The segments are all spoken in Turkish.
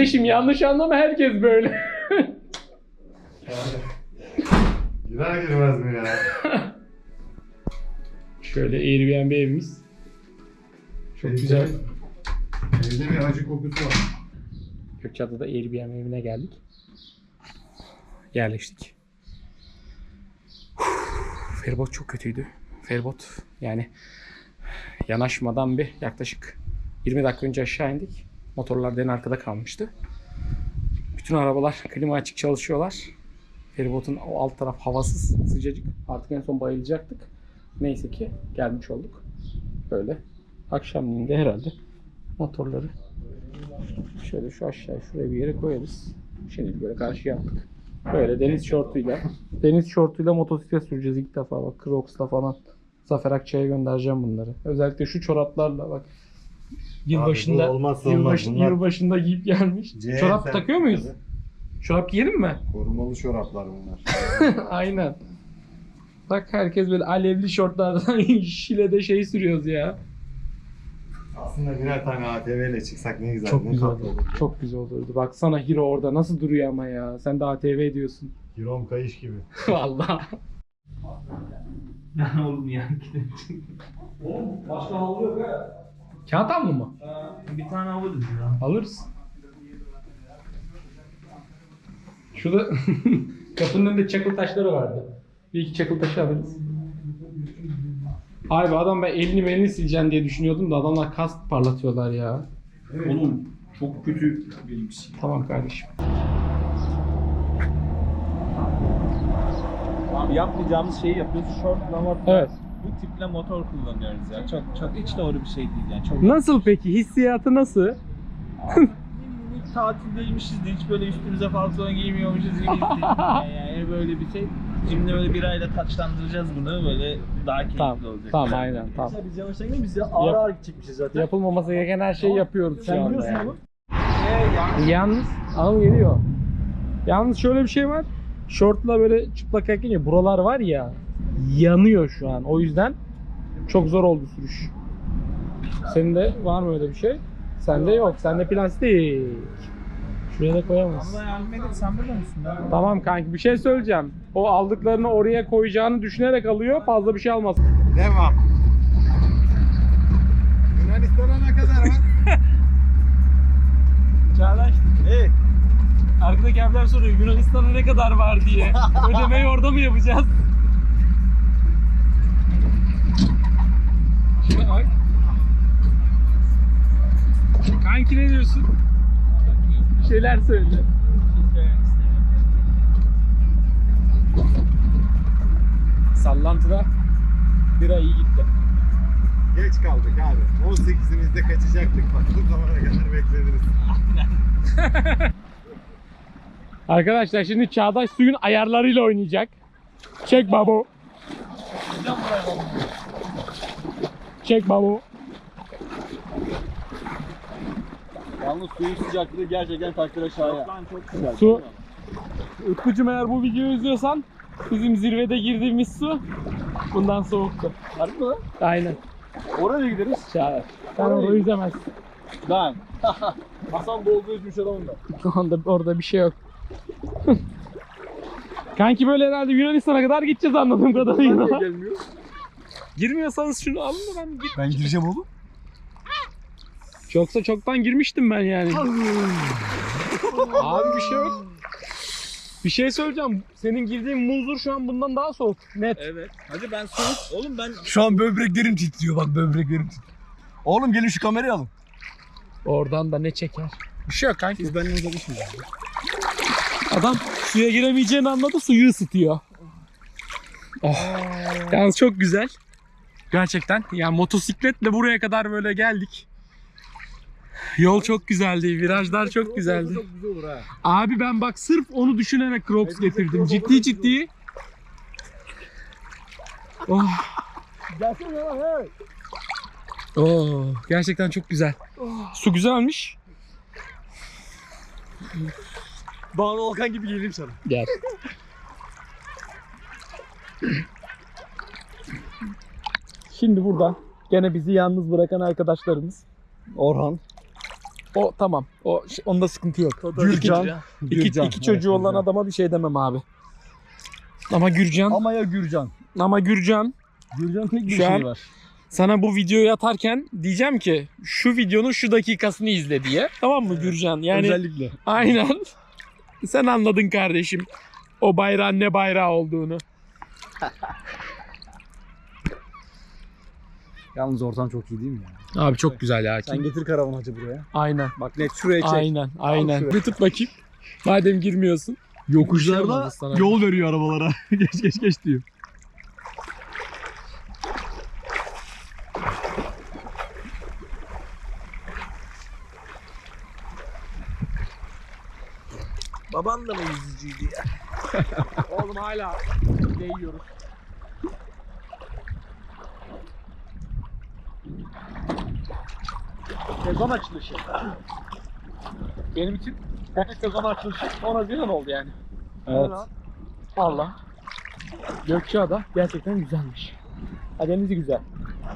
Kardeşim yanlış anlama herkes böyle. Girer girmez mi ya? Şöyle Airbnb evimiz. Çok güzel. Evde bir acı kokusu var. Gökçeada'da Airbnb evine geldik. Yerleştik. Uf, Feribot çok kötüydü. Feribot yani yanaşmadan bir yaklaşık 20 dakika önce aşağı indik. Motorlar en arkada kalmıştı. Bütün arabalar klima açık çalışıyorlar. Feribotun o alt taraf havasız, sıcacık. Artık en son bayılacaktık. Neyse ki gelmiş olduk. Böyle. Akşamleyin de herhalde motorları Şöyle şu aşağıya şuraya bir yere koyarız. Şimdi böyle karşıya attık. Böyle deniz şortuyla. Deniz şortuyla motosiklet süreceğiz ilk defa bak. Crocs'la falan. Zafer Akçay'a göndereceğim bunları. Özellikle şu çoraplarla bak. Abi Yılbaşında, bu olmazsa yılbaşı, olmaz. Bunlar- yılbaşında giyip gelmiş. CSM. Çorap takıyor muyuz? Çorap giyelim mi? Korumalı çoraplar bunlar. Aynen. Bak herkes böyle alevli şortlardan şilede şey sürüyoruz ya. Aslında birer tane ATV ile çıksak ne güzel. Çok ne güzel tatlı olurdu. olur. Çok güzel olurdu. Baksana Hiro orada nasıl duruyor ama ya. Sen de ATV diyorsun. Hirom kayış gibi. Vallahi. Yani oğlum ya. Kağıt havlu mu? bir tane alırız ya. Alırız. Şurada kapının önünde çakıl taşları vardı. Bir iki çakıl taşı alırız. Abi adam ben elini melini sileceğim diye düşünüyordum da adamlar kask parlatıyorlar ya. Oğlum çok kötü bir şey. Tamam kardeşim. Abi yapmayacağımız şeyi yapıyoruz. Motor. Evet. Bu tiple motor kullanıyoruz ya. Çok çok hiç doğru bir şey değil yani. Çok Nasıl peki? Hissiyatı nasıl? minik tatildeymişiz de hiç böyle üstümüze pantolon giymiyormuşuz gibi hissettim. yani böyle bir şey. Şimdi böyle bir ayla taçlandıracağız bunu böyle daha keyifli Tamam. olacak. Tamam aynen tamam. Biz yavaştan gidelim biz de ağır Yap. ağır gidecekmişiz zaten. Yapılmaması gereken her şeyi yapıyoruz şu Sen anda biliyorsun yani. onu. Yalnız anıl geliyor. Yalnız şöyle bir şey var. Şortla böyle çıplak ayakla ya buralar var ya yanıyor şu an. O yüzden çok zor oldu sürüş. Senin de var mı öyle bir şey? Sende yok. Sende plastik. Şuraya da koyamazsın. Bana yardım edin sen burada mısın? Tamam kanki bir şey söyleyeceğim. O aldıklarını oraya koyacağını düşünerek alıyor. Fazla bir şey almaz. Devam. Yunanistan'a ne kadar var? Çağdaş. Evet. Arkadaki abiler soruyor Yunanistan'a ne kadar var diye. Ödemeyi orada mı yapacağız? Diyorsun? Bir şeyler söyle. Sallantıda bira iyi gitti. Geç kaldık abi. 18'imizde kaçacaktık bak. Bu zamana kadar beklediniz. Arkadaşlar şimdi Çağdaş suyun ayarlarıyla oynayacak. Çek babo. Çek babo. Yalnız suyun sıcaklığı gerçekten takdir aşağıya. çok güzel. Su. Utkucuğum eğer bu videoyu izliyorsan bizim zirvede girdiğimiz su bundan soğuktu. Harbi mi lan? Aynen. Oraya gideriz. Çağdaş. Sen orayı izlemezsin. Ben. Hasan Bolga üzmüş adamım ben. Onda orada bir şey yok. Kanki böyle herhalde Yunanistan'a kadar gideceğiz anladığım kadarıyla. gelmiyor? Girmiyorsanız şunu alın da ben gir. Ben gireceğim oğlum. Yoksa çoktan girmiştim ben yani. Abi bir şey yok. Bir şey söyleyeceğim. Senin girdiğin muzur şu an bundan daha soğuk. Net. Evet. Hadi ben soğuk. Oğlum ben Şu an böbreklerim titriyor bak böbreklerim titriyor. Oğlum gelin şu kamerayı alın. Oradan da ne çeker? Bir şey yok kanki. Siz benimle uzaklaşmayın. Adam suya giremeyeceğini anladı suyu ısıtıyor. Oh. Yalnız çok güzel. Gerçekten. Yani motosikletle buraya kadar böyle geldik. Yol çok güzeldi. Virajlar çok güzeldi. Çok güzel olur ha. Abi ben bak sırf onu düşünerek Crocs getirdim. Ciddi ciddi. Oh. Gelsene lan hey. Oo, gerçekten çok güzel. Su güzelmiş. Banu Volkan gibi geleyim sana. Gel. Şimdi burada gene bizi yalnız bırakan arkadaşlarımız Orhan. O tamam. O onda sıkıntı yok. Gürcan. İki, Gürcan, iki çocuğu evet, olan Gürcan. adama bir şey demem abi. Ama Gürcan, ama, Ama ya Gürcan. Gürcan Gürcan tek bir Şu şey an- var. sana bu videoyu atarken diyeceğim ki şu videonun şu dakikasını izle diye. Tamam mı Gürcan? Yani Özellikle. aynen. Sen anladın kardeşim. O bayrağın ne bayrağı olduğunu. Yalnız ortam çok iyi değil mi ya? Abi çok güzel ya. Sen getir karavan hacı buraya. Aynen. Bak net şuraya çek. Aynen. Aynen. Bir tut bakayım. Madem girmiyorsun. Şey Yokuşlarda sana. yol veriyor arabalara. geç geç geç diyor. Baban da mı yüzücüydü ya? Oğlum hala değiyoruz. Sezon açılışı. Benim için Konak sezon açılışı 10 Haziran oldu yani. Evet. Valla. Gökçeada gerçekten güzelmiş. Ha, denizi güzel.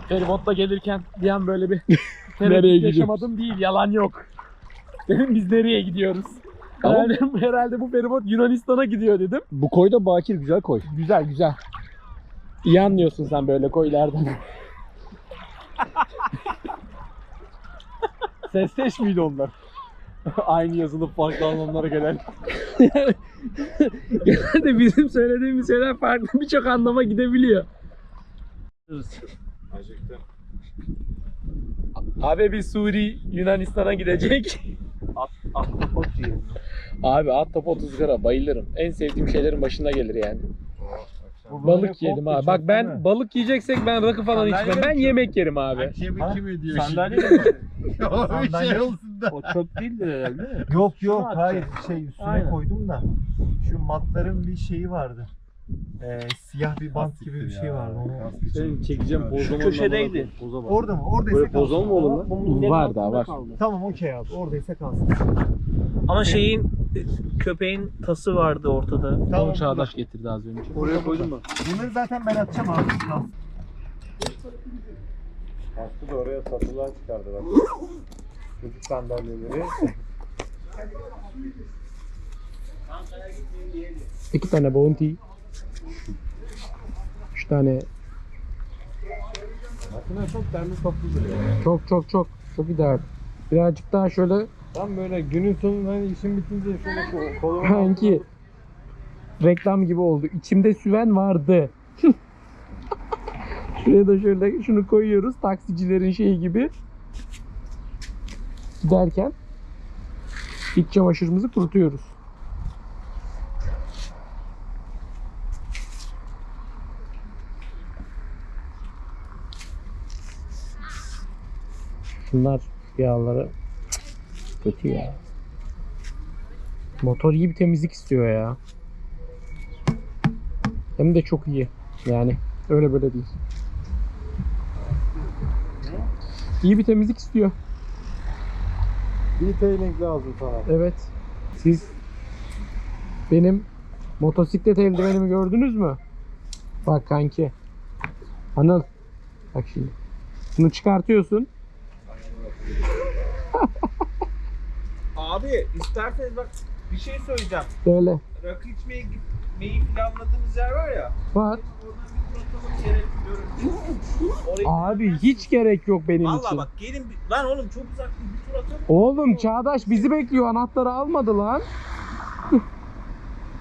Feribotla gelirken bir an böyle bir Nereye yaşamadım değil. Yalan yok. Dedim biz nereye gidiyoruz? Ama- Herhalde, herhalde bu feribot Yunanistan'a gidiyor dedim. Bu koy da bakir güzel koy. Güzel güzel. İyi anlıyorsun sen böyle koylardan. Sesteş miydi onlar? Aynı yazılıp farklı anlamlara gelen. Genelde bizim söylediğimiz şeyler farklı birçok anlama gidebiliyor. Acıktım. Abi bir Suri Yunanistan'a gidecek. Ahtapot yiyelim. Abi ahtapot ızgara bayılırım. En sevdiğim şeylerin başına gelir yani. Balık yiyelim abi. Bak ben balık yiyeceksek ben rakı falan Sandalye içmem. mi Ben çok? yemek yerim abi. Kim, kim ediyor Sandalye şimdi? mi? bir şey olsun da. O çöp değildir herhalde değil mi? Yok yok Şunu hayır şey üstüne Aynen. koydum da şu matların bir şeyi vardı. Ee, siyah bir bant gibi bir şey vardı. Onu... Senin çekeceğim poz Şu köşedeydi. Poza bak. Orada mı? Oradaysa Böyle kalsın. pozon mu olur lan? Var altında da, var. kaldı. Tamam okey abi. Oradaysa kalsın. Ama şeyin köpeğin tası vardı ortada. Tamam. Onu Çağdaş getirdi az önce. Oraya koydum bak. Bunları zaten ben atacağım abi. Aslı da oraya satılan çıkardı bak. Çocuk sandalyeleri. İki tane bounty. Üç tane. Makine çok derli toplu duruyor. Çok çok çok. Çok ideal. Birazcık daha şöyle Tam böyle günün sonunda hani işin bitince şöyle ko- koluma Kanki reklam gibi oldu. İçimde süven vardı. Şuraya da şöyle şunu koyuyoruz. Taksicilerin şeyi gibi. Derken iç çamaşırımızı kurutuyoruz. Şunlar yağları kötü ya. Motor iyi bir temizlik istiyor ya. Hem de çok iyi. Yani öyle böyle değil. İyi bir temizlik istiyor. detailing lazım sana. Evet. Siz benim motosiklet eldivenimi gördünüz mü? Bak kanki. Anıl. Bak şimdi. Bunu çıkartıyorsun. Abi isterseniz bak bir şey söyleyeceğim. Böyle. Rakı içmeye gitmeyi planladığımız yer var ya. Var. Oradan bir tur atalım yere Abi hiç gerek yok benim Valla için. bak gelin bir... Lan oğlum çok uzak değil, bir tur atalım. Oğlum Çağdaş bizi bekliyor. Anahtarı almadı lan. Ne?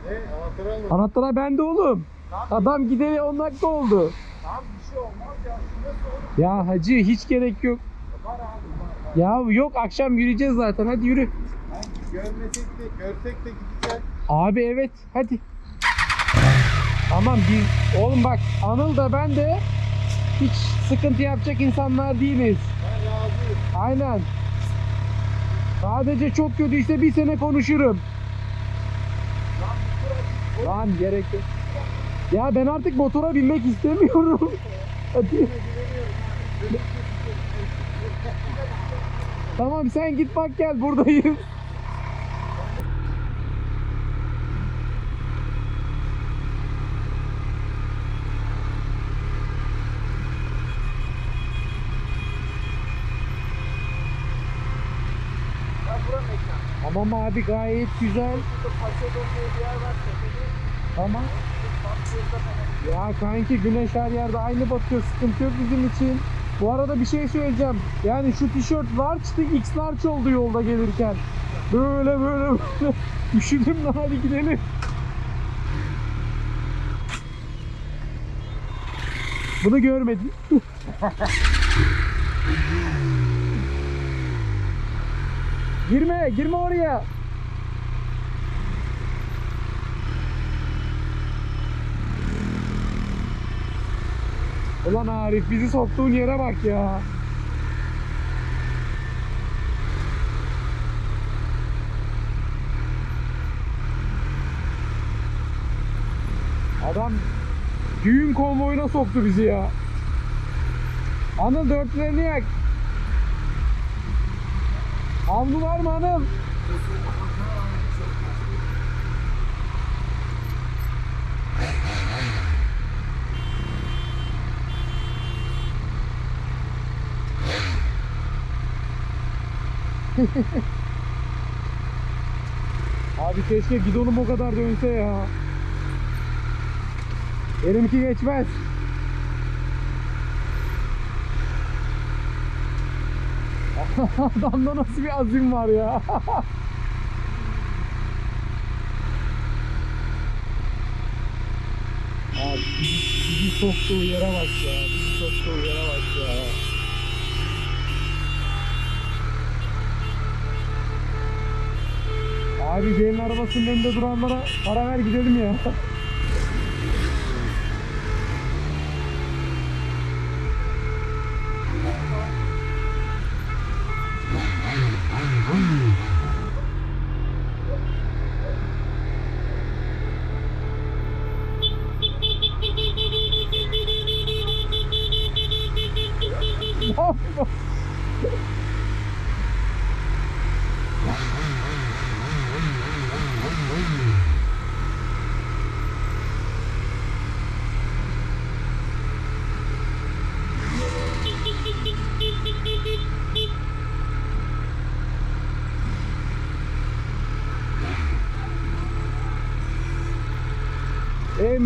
Anahtarı almadın. Anahtarı bende oğlum. Adam gideli 10 dakika oldu. Tamam bir şey olmaz ya. Şurası oğlum. Ya hacı hiç gerek yok. Ya yok akşam yürüyeceğiz zaten hadi yürü. Görmesek de, görsek de gideceğiz. Abi evet hadi. Tamam biz oğlum bak Anıl da ben de hiç sıkıntı yapacak insanlar değiliz. Ben razıyım. Aynen. Sadece çok kötüyse bir sene konuşurum. Lan gerek yok. Ya ben artık motora binmek istemiyorum. Hadi. Tamam sen git bak gel buradayım. Tamam abi gayet güzel. Tamam. Ya kanki güneş her yerde aynı batıyor. Sıkıntı yok bizim için. Bu arada bir şey söyleyeceğim. Yani şu tişört large'tı X large oldu yolda gelirken. Böyle böyle böyle. Üşüdüm lan hadi gidelim. Bunu görmedim. girme, girme oraya. Ulan Arif bizi soktuğun yere bak ya. Adam düğün konvoyuna soktu bizi ya. Anıl dörtlerini yak. Havlu var mı Anıl? Abi keşke gidonum o kadar dönse ya. Benimki geçmez. Adamda nasıl bir azim var ya. Abi bizi, bizi soktuğu yere bak ya. Bizi soktuğu yere bak ya. Abi gelin arabasının önünde duranlara para ver gidelim ya.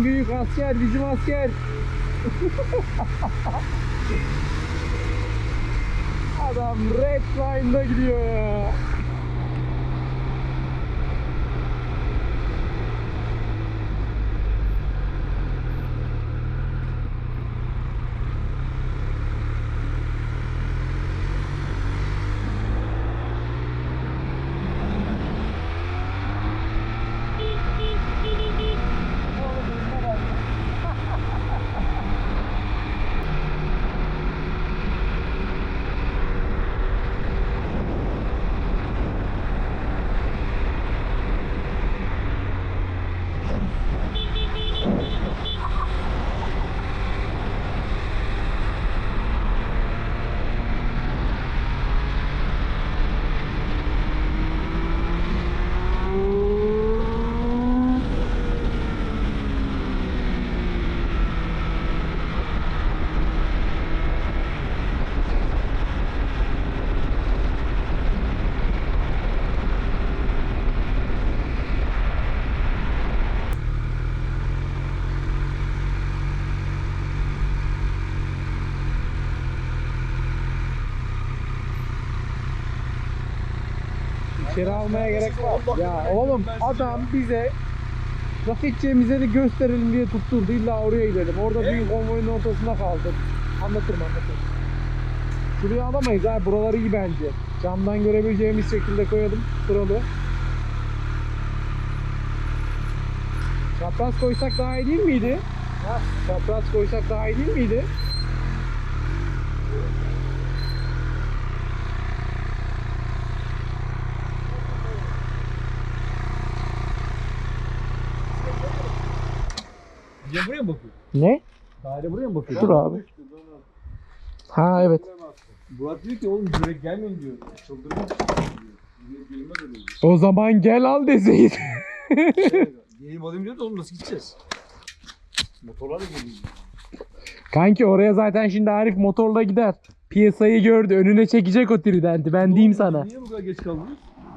Büyük asker bizim asker. Adam red line'da gidiyor ya. İçeri almaya gerek var. Ya oğlum adam bize laf edeceğimize de gösterelim diye tutturdu. İlla oraya gidelim. Orada büyük konvoyun ortasında kaldık. Anlatırım anlatırım. Şuraya alamayız ha. Buraları iyi bence. Camdan görebileceğimiz şekilde koyalım. Sıralı. Çapraz koysak daha iyi değil miydi? Ha? Çapraz koysak daha iyi değil miydi? Ya buraya mı bakıyor? Ne? Daire buraya mı bakıyor? Dur abi. Ha evet. Burak diyor ki oğlum direkt gelmeyin diyor. Çıldırmak diyor. O zaman gel al deseydin. Geleyim alayım diyor da oğlum nasıl gideceğiz? Motorlarla geleyim. Kanki oraya zaten şimdi Arif motorla gider. Piyasayı gördü. Önüne çekecek o tridenti. Ben diyeyim sana. Niye bu kadar geç kaldınız?